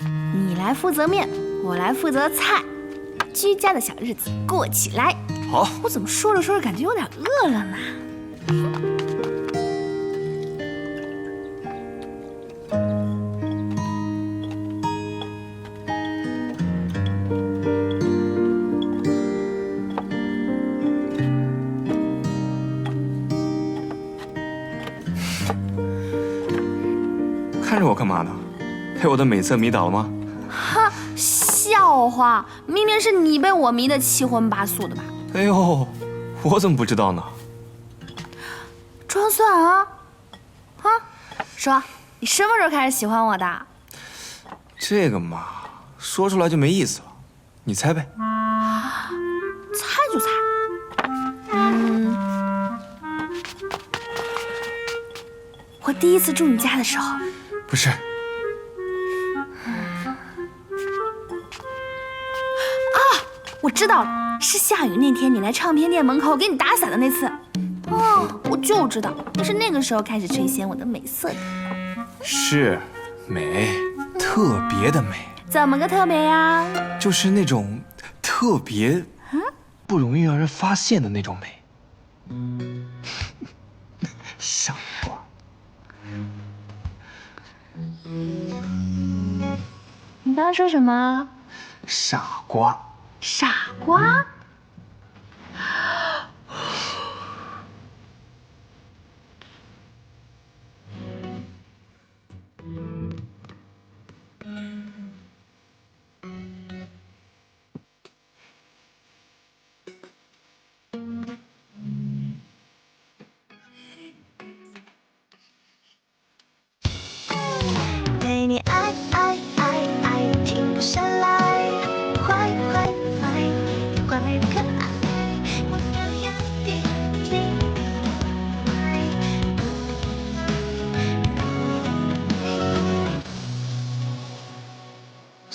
你来负责面，我来负责菜，居家的小日子过起来。好，我怎么说着说着感觉有点饿了呢？看着我干嘛呢？被我的美色迷倒了吗？哈，笑话！明明是你被我迷得七荤八素的吧？哎呦，我怎么不知道呢？装蒜啊！啊，说，你什么时候开始喜欢我的？这个嘛，说出来就没意思了。你猜呗。猜就猜。嗯，我第一次住你家的时候。不是。我知道了，是下雨那天你来唱片店门口给你打伞的那次。哦，我就知道，你是那个时候开始垂涎我的美色的。是，美，特别的美。怎么个特别呀？就是那种特别，不容易让人发现的那种美。傻瓜。你刚刚说什么？傻瓜。傻瓜。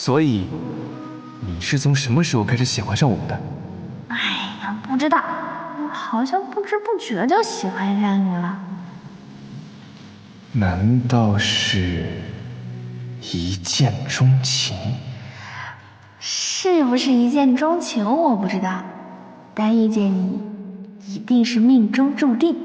所以，你是从什么时候开始喜欢上我的？哎呀，不知道，我好像不知不觉就喜欢上你了。难道是一见钟情？是不是一见钟情我不知道，但遇见你一定是命中注定。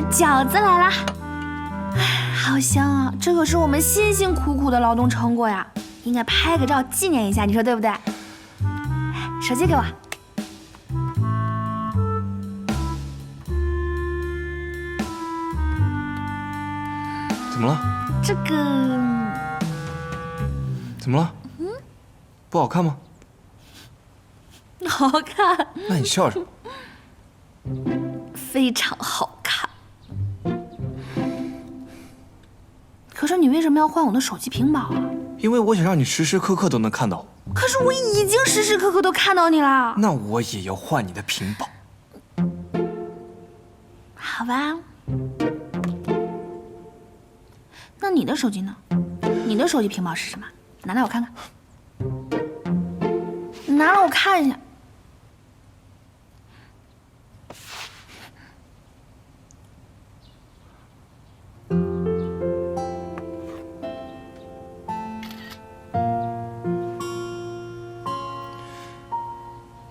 的饺子来啦！好香啊！这可是我们辛辛苦苦的劳动成果呀，应该拍个照纪念一下，你说对不对？手机给我。怎么了？这个怎么了？嗯，不好看吗？好看。那你笑什么？非常好是你为什么要换我的手机屏保啊？因为我想让你时时刻刻都能看到我。可是我已经时时刻刻都看到你了。那我也要换你的屏保。好吧。那你的手机呢？你的手机屏保是什么？拿来我看看。拿来我看一下。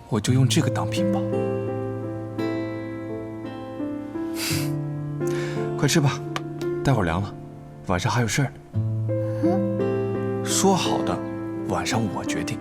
我就用这个当屏保。快吃吧，待会儿凉了。晚上还有事儿。说好的，晚上我决定。